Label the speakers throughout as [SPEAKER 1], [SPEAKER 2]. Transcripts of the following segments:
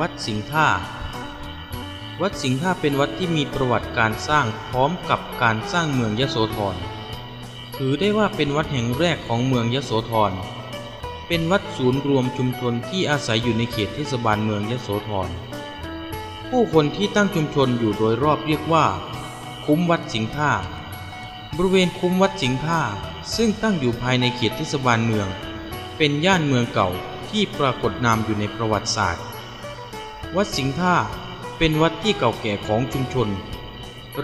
[SPEAKER 1] วัดสิงห์ท่า วัดสิงห์ท่าเป็นวัดที่มีประวัติการสร้างพร้อมกับการสร้างเมืองยโสธร ถือได้ว่าเป็นวัดแห่งแรกของเมืองยโสธร เป็นวัดศูนย์รวมชุมชนที่อาศัยอยู่ในเขตเทศบาลเมืองยโสธร ผู้คนที่ตั้งชุมชนอยู่โดยรอบเรียกว่า คุ้มวัดสิงห์ท่า บริเวณคุ้มวัดสิงห์ท่าซึ่งตั้งอยู่ภายในเขตเทศบาลเมือง เป็นย่านเมืองเก่าที่ปรากฏนามอยู่ในประวัติศาสตร์ วัดสิงห์ท่าเป็นวัดที่เก่าแก่ของชุมชน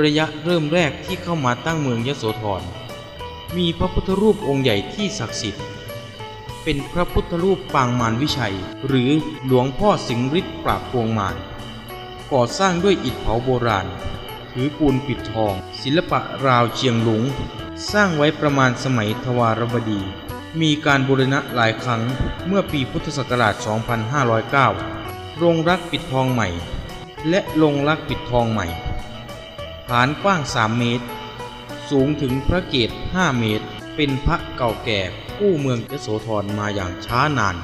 [SPEAKER 1] ระยะเริ่มแรกที่เข้ามาตั้งเมืองยโสธร มีพระพุทธรูปองค์ใหญ่ที่ศักดิ์สิทธิ์ เป็นพระพุทธรูปปางมารวิชัย หรือหลวงพ่อสิงห์ฤทธิ์ปราบพวงมาร ก่อสร้างด้วยอิฐเผาโบราณ ถือปูนปิดทอง ศิลปะราวเชียงหลง สร้างไว้ประมาณสมัยทวารวดี มีการบูรณะหลายครั้งเมื่อปีพุทธศักราช 2509 โรงรักปิดทองใหม่ และโรงรักปิดทองใหม่ ฐานกว้าง 3 เมตร สูงถึงพระเกศ5เมตร เป็นพระเก่าแก่กู้เมืองยโสธรมาอย่างช้านาน